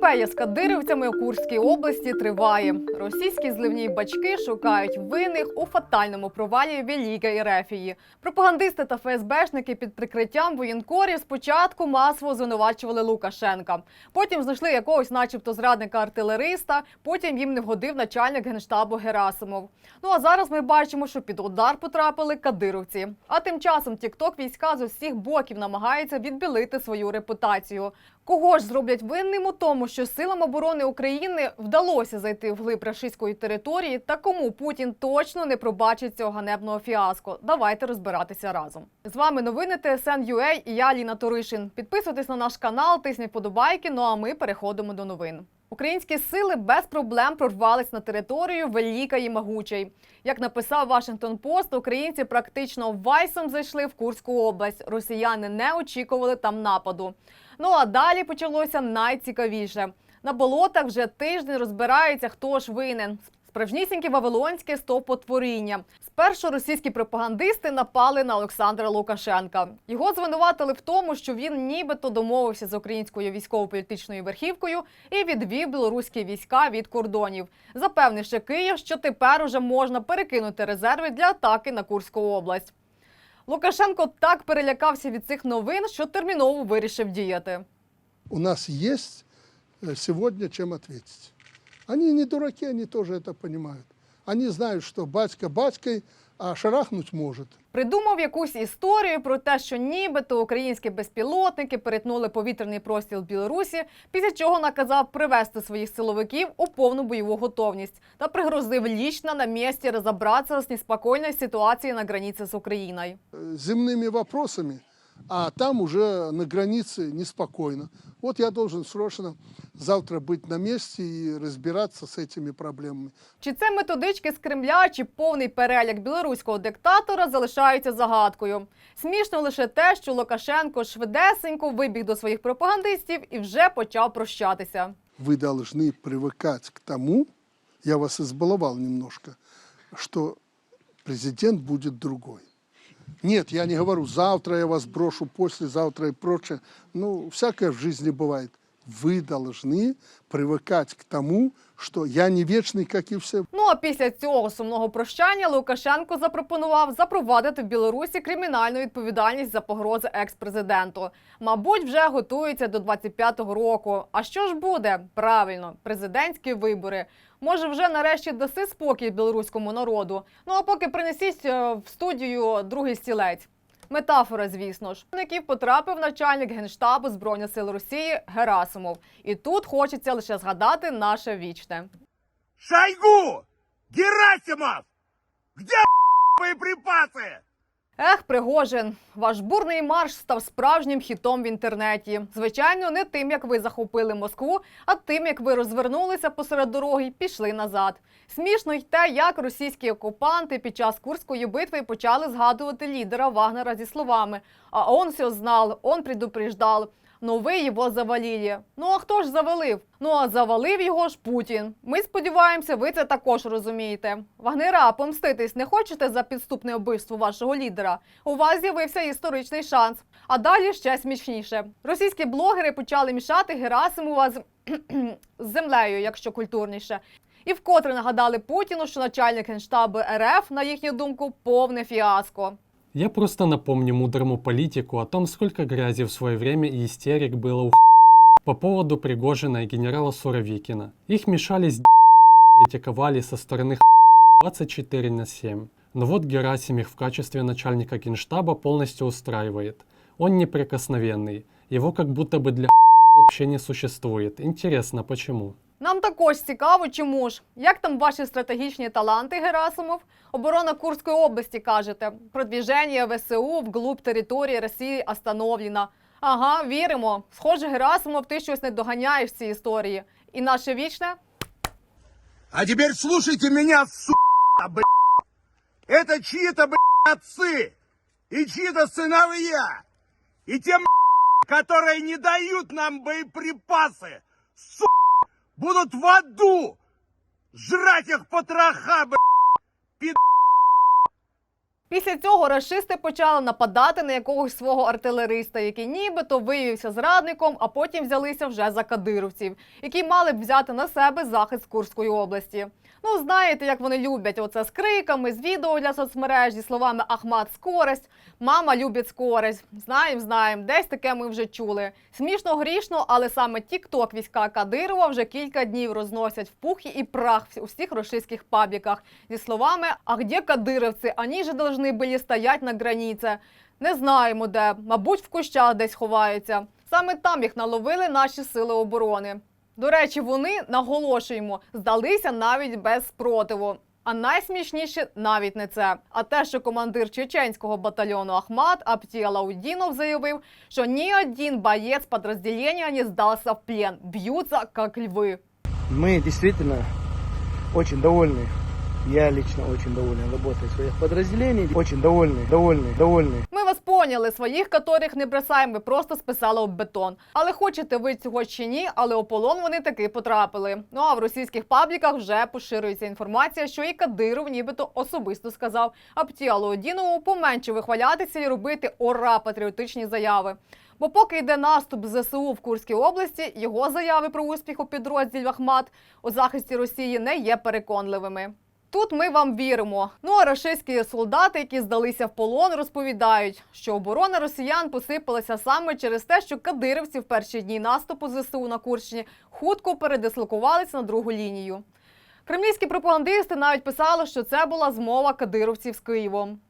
Епопея з кадирівцями у Курській області триває. Російські зливні бачки шукають винних у фатальному провалі Великої Рефії. Пропагандисти та ФСБшники під прикриттям воєнкорів спочатку масово звинувачували Лукашенка. Потім знайшли якогось, начебто, зрадника-артилериста. Потім їм не вгодив начальник генштабу Герасимов. Ну а зараз ми бачимо, що під удар потрапили кадировці. А тим часом Тікток війська з усіх боків намагається відбілити свою репутацію. Кого ж зроблять винним у тому, що силам оборони України вдалося зайти в глиб рашистської території, та кому Путін точно не пробачить цього ганебного фіаско? Давайте розбиратися разом. З вами новини TSN.ua і я Ліна Торишин. Підписуйтесь на наш канал, тисніть подобайки. Ну а ми переходимо до новин. Українські сили без проблем прорвались на територію Веліка і Магучий. Як написав Вашингтон Пост, українці практично вайсом зайшли в Курську область. Росіяни не очікували там нападу. Ну а далі почалося найцікавіше. На болотах вже тиждень розбираються, хто ж винен. Справжнісіньке вавилонське стовпотворіння. Спершу російські пропагандисти напали на Олександра Лукашенка. Його звинуватили в тому, що він нібито домовився з українською військово-політичною верхівкою і відвів білоруські війська від кордонів, запевнивши Київ, що тепер уже можна перекинути резерви для атаки на Курську область. Лукашенко так перелякався від цих новин, що терміново вирішив діяти. у нас есть э, сегодня чем ответить. Они не дураки, они тоже это понимают. Они знают, что батька батькой, а шарахнуть может. Придумав якусь історію про те, що нібито українські безпілотники перетнули повітряний простір Білорусі, після чого наказав привести своїх силовиків у повну бойову готовність та пригрозив лічно на місці розібратися з неспокійною ситуацією на границі з Україною. Э, Земными вопросами, а там уже на границе неспокойно. Вот я должен срочно завтра быть на месте и разбираться с этими проблемами. Чи це методички з Кремля, чи повний перелік білоруського диктатора залишаються загадкою. Смішно лише те, що Лукашенко швидесенько вибіг до своїх пропагандистів і вже почав прощатися. Вы должны привыкать к тому, я вас избаловал немножко, что президент будет другой. Нет, я не говорю, завтра я вас брошу, послезавтра и прочее. Ну, всякое в жизни бывает. Вы должны привыкать к тому, что я не вечный, как и все. Ну а після цього сумного прощання Лукашенко запропонував запровадити в Білорусі кримінальну відповідальність за погрози екс-президенту. Мабуть, вже готується до 25-го року. А що ж буде? Правильно, президентські вибори. Може, вже нарешті даси спокій білоруському народу. Ну а поки принесіть е, в студію другий стілець. Метафора, звісно ж, який потрапив начальник генштабу збройних сил Росії Герасимов. І тут хочеться лише згадати наше вічне. Шойгу! Герасимов! Где боеприпасы? Ех, Пригожин, ваш бурний марш став справжнім хітом в інтернеті. Звичайно, не тим, як ви захопили Москву, а тим, як ви розвернулися посеред дороги і пішли назад. Смішно й те, як російські окупанти під час Курської битви почали згадувати лідера Вагнера зі словами: А он все знал, он предупреждав. Ну ви його завалили. Ну а хто ж завалив? Ну а завалив його ж Путін. Ми сподіваємося, ви це також розумієте. Вагнера, помститись не хочете за підступне вбивство вашого лідера? У вас з'явився історичний шанс. А далі ще смішніше. Російські блогери почали мішати Герасимова з, з землею, якщо культурніше. І вкотре нагадали Путіну, що начальник генштабу РФ, на їхню думку, повне фіаско. Я просто напомню мудрому политику о том, сколько грязи в свое время и истерик было у по поводу Пригожина и генерала Суровикина. Их мешали с критиковали со стороны 24 на 7. Но вот Герасимих в качестве начальника генштаба полностью устраивает. Он неприкосновенный. Его как будто бы для вообще не существует. Интересно, почему? Нам також цікаво, чому ж. Як там ваші стратегічні таланти, Герасимов? Оборона Курської області, кажете. Продвіження ВСУ вглуб території Росії остановлено. Ага, віримо. Схоже, Герасимов, ти щось не доганяєш в цій історії. І наше вічне? А теперь слушайте меня, сука, блядь. Это чьи-то, блядь, отцы и чьи-то сыновья. И те, блядь, которые не дают нам боеприпасы, сука, будут в аду Жрать их потроха, блядь! Після цього расисти почали нападати на якогось свого артилериста, який нібито виявився зрадником, а потім взялися вже за кадировців, які мали б взяти на себе захист Курської області. Ну, знаєте, як вони люблять оце з криками, з відео для соцмереж, зі словами Ахмат скорость, мама любить скорость. Знаємо, знаємо, десь таке ми вже чули. Смішно грішно, але саме тік-ток війська Кадирова вже кілька днів розносять в пухі і прах у всіх російських пабліках зі словами «А где кадировці? Они же должны були стоять на границі». Не знаємо де, мабуть, в кущах десь ховаються. Саме там їх наловили наші сили оборони. До речі, вони наголошуємо, здалися навіть без спротиву. А найсмішніше навіть не це, а те, що командир чеченського батальйону Ахмат Аптій Лаудінов заявив, що ні один боєць підрозділення не здався в плен, б'ються як льви. Мы действительно очень довольны. Я лично очень доволен работой своих подразделений. Очень довольны, довольны, довольны. Поняли, своїх которих не бросаємо, просто списали об бетон. Але хочете ви цього чи ні, але у полон вони таки потрапили. Ну а в російських пабліках вже поширюється інформація, що і Кадиров нібито особисто сказав Аптіалу Одінову поменше вихвалятися і робити ора патріотичні заяви. Бо поки йде наступ ЗСУ в Курській області, його заяви про успіх у підрозділі Ахмат у захисті Росії не є переконливими. Тут ми вам віримо. Ну а рашистські солдати, які здалися в полон, розповідають, що оборона росіян посипалася саме через те, що кадирівці в перші дні наступу ЗСУ на Курщині хутко передислокувалися на другу лінію. Кремлівські пропагандисти навіть писали, що це була змова кадировців з Києвом.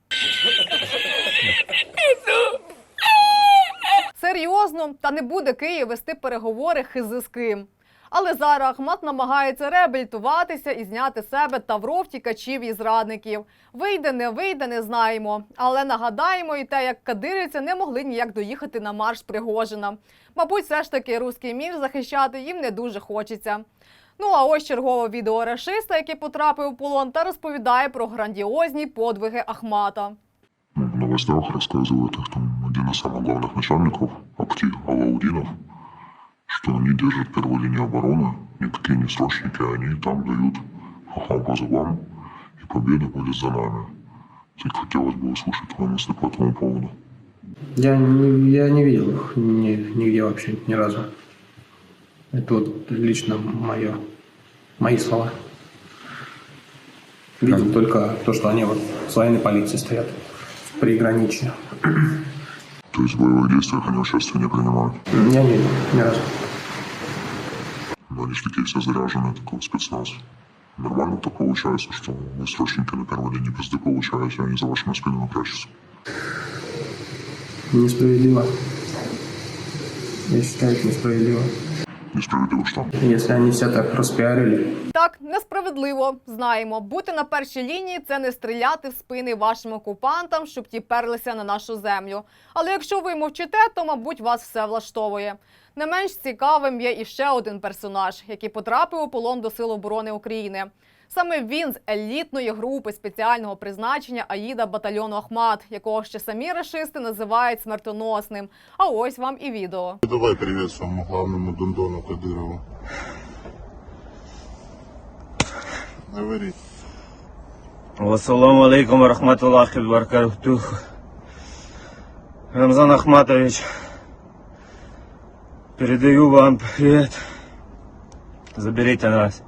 Серйозно, та не буде Київ вести переговори хизи з ким. Але зараз Ахмат намагається реабілітуватися і зняти з себе тавро втікачів і зрадників. Вийде, не вийде, не знаємо. Але нагадаємо і те, як кадирівці не могли ніяк доїхати на марш Пригожина. Мабуть, все ж таки руський мір захищати їм не дуже хочеться. Ну а ось чергове відео рашиста, який потрапив у полон, та розповідає про грандіозні подвиги Ахмата. Ну, в новостях рассказывает их там один из самых главных начальников, Акти Алаудинов, Что они держат первую линию обороны, никакие не срочники, они там дают хахам по зубам, и победа будет за нами. Так хотелось бы услышать твои мысли по этому поводу. Я не, я не видел их ни, нигде вообще, ни разу. Это вот лично мое, мои слова. Видел только то, что они вот с военной полицией стоят в приграничье. То есть в боевых действиях они участие не принимают. Я не видел ни разу. Но они же такие все заряженные, такой спецназ. Нормально так получается, что вы срочники на первой линии пизды получаете, а они за вашими спинами прячутся. Несправедливо. Я считаю, это несправедливо. Несправедливо что? Если они все так розпіарили. Так, несправедливо, знаємо. Бути на першій лінії це не стріляти в спини вашим окупантам, щоб ті перлися на нашу землю. Але якщо ви мовчите, то мабуть вас все влаштовує. Не менш цікавим є іще один персонаж, який потрапив у полон до Сил оборони України. Саме він з елітної групи спеціального призначення Аїда батальйону Ахмат, якого ще самі рашисти називають смертоносним. А ось вам і відео. Давай привет своему главному Дондону Кадырову. Говори. Ассаламу алейкум рахматуллахи баракатуху. Рамзан Ахматович, передаю вам привет. Заберите нас.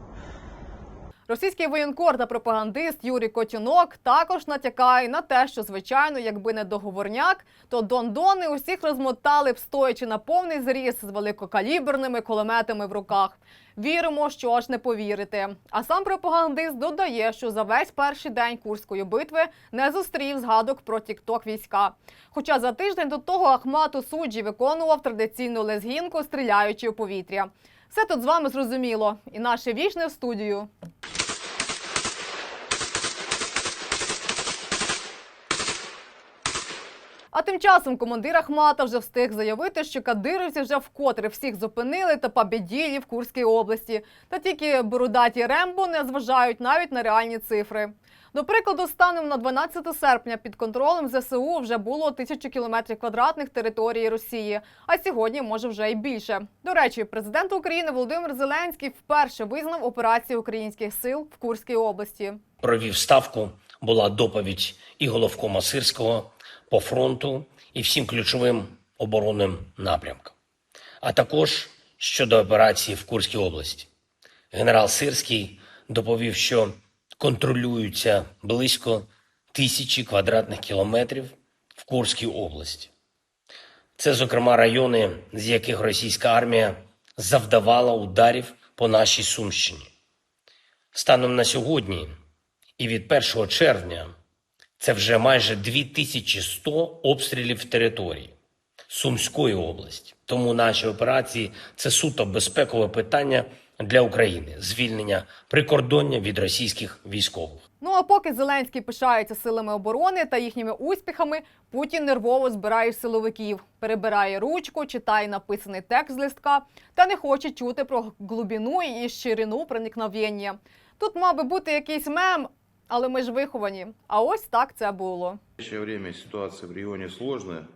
Російський воєнкор та пропагандист Юрій Котюнок також натякає на те, що звичайно, якби не договорняк, то дондони усіх розмотали б стоячи на повний зріз з великокаліберними кулеметами в руках. Віримо, що аж не повірите. А сам пропагандист додає, що за весь перший день курської битви не зустрів згадок про тікток війська. Хоча за тиждень до того Ахмат у суджі виконував традиційну лезгінку, стріляючи у повітря. Все тут з вами зрозуміло, і наше вічне в студію. А тим часом командир Ахмата вже встиг заявити, що кадирівці вже вкотре всіх зупинили та побіділі в Курській області. Та тільки бородаті Рембо не зважають навіть на реальні цифри. До прикладу, станом на 12 серпня під контролем ЗСУ вже було тисячу кілометрів квадратних території Росії, а сьогодні може вже й більше. До речі, президент України Володимир Зеленський вперше визнав операцію українських сил в Курській області. провів ставку, була доповідь і головкома Сирського по фронту і всім ключовим оборонним напрямкам, а також щодо операції в Курській області. Генерал Сирський доповів, що контролюються близько тисячі квадратних кілометрів в Курській області. Це, зокрема, райони, з яких російська армія завдавала ударів по нашій Сумщині. Станом на сьогодні і від 1 червня це вже майже 2100 обстрілів території Сумської області. Тому наші операції це суто безпекове питання для України звільнення прикордоння від російських військових. Ну а поки Зеленський пишається силами оборони та їхніми успіхами, Путін нервово збирає силовиків, перебирає ручку, читає написаний текст з листка та не хоче чути про глибину і ширину проникновення. Тут мав би бути якийсь мем, але ми ж виховані. А ось так це було. Настоящее время ситуация в регіоні сложная.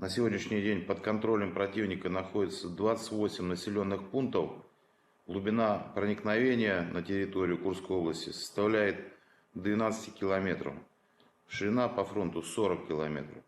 На сьогоднішній день под контролем противника находится 28 населенных пунктов. Глубина проникновения на территорию Курской области составляет 12 километров. Ширина по фронту 40 километров.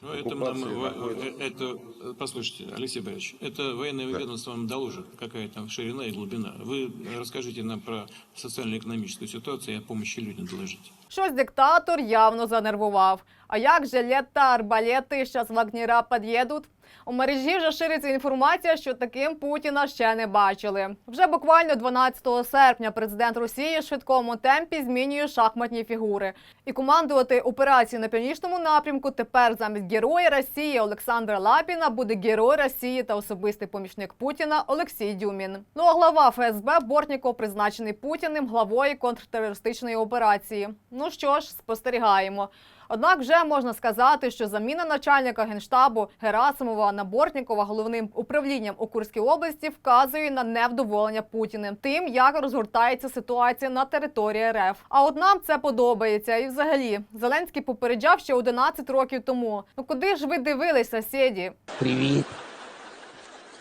Ну, это, Оккупация нам- в- находится- это, э, послушайте, Алексей Борисович, это военное Да. ведомство вам доложит, какая там ширина и глубина. Вы расскажите нам про социально-экономическую ситуацию и о помощи людям доложите. Щось диктатор явно занервував. А як же лета арбалети щас вагнера під'їдуть? У мережі вже шириться інформація, що таким Путіна ще не бачили. Вже буквально 12 серпня президент Росії в швидкому темпі змінює шахматні фігури. І командувати операцією на північному напрямку тепер замість героя Росії Олександра Лапіна буде герой Росії та особистий помічник Путіна Олексій Дюмін. Ну а глава ФСБ Бортніков призначений Путіним главою контртерористичної операції. Ну що ж, спостерігаємо. Однак вже можна сказати, що заміна начальника генштабу Герасимова на Бортнікова головним управлінням у Курській області вказує на невдоволення Путіним тим, як розгортається ситуація на території РФ. А от нам це подобається. І взагалі Зеленський попереджав ще 11 років тому. Ну куди ж ви дивились, сусіді? Привіт.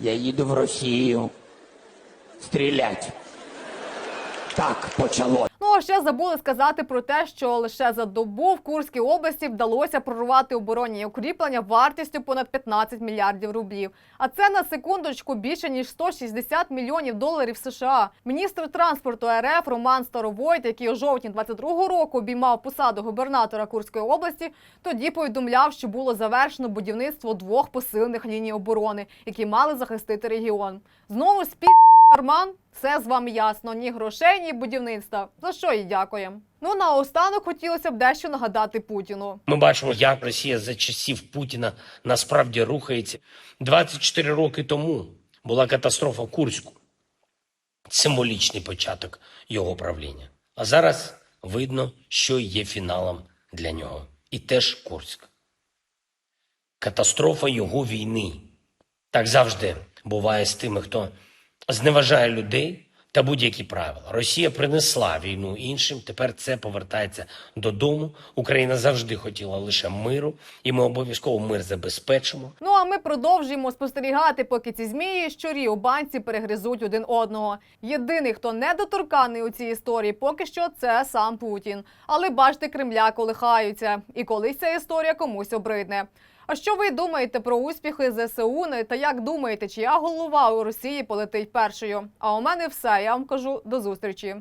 Я їду в Росію. Стрілять. Так почало. Ну а ще забули сказати про те, що лише за добу в Курській області вдалося прорвати оборонні укріплення вартістю понад 15 мільярдів рублів. А це на секундочку більше ніж 160 мільйонів доларів США. Міністр транспорту РФ Роман Старовойт, який у жовтні 22-го року обіймав посаду губернатора Курської області, тоді повідомляв, що було завершено будівництво двох посилених ліній оборони, які мали захистити регіон. Знову спід карман. Все з вами ясно. Ні грошей, ні будівництва. За що і дякуємо. Ну наостанок хотілося б дещо нагадати Путіну. Ми бачимо, як Росія за часів Путіна насправді рухається. 24 роки тому була катастрофа Курську. Символічний початок його правління. А зараз видно, що є фіналом для нього. І теж Курськ. Катастрофа його війни. Так завжди буває з тими, хто зневажає людей та будь-які правила. Росія принесла війну іншим. Тепер це повертається додому. Україна завжди хотіла лише миру, і ми обов'язково мир забезпечимо. Ну а ми продовжуємо спостерігати, поки ці змії щурі у банці перегризуть один одного. Єдиний, хто недоторканий у цій історії, поки що це сам Путін. Але бачите, Кремля колихаються, і колись ця історія комусь обридне. А що ви думаєте про успіхи ЗСУ Ну, та як думаєте, чия голова у Росії полетить першою? А у мене все. Я вам кажу до зустрічі.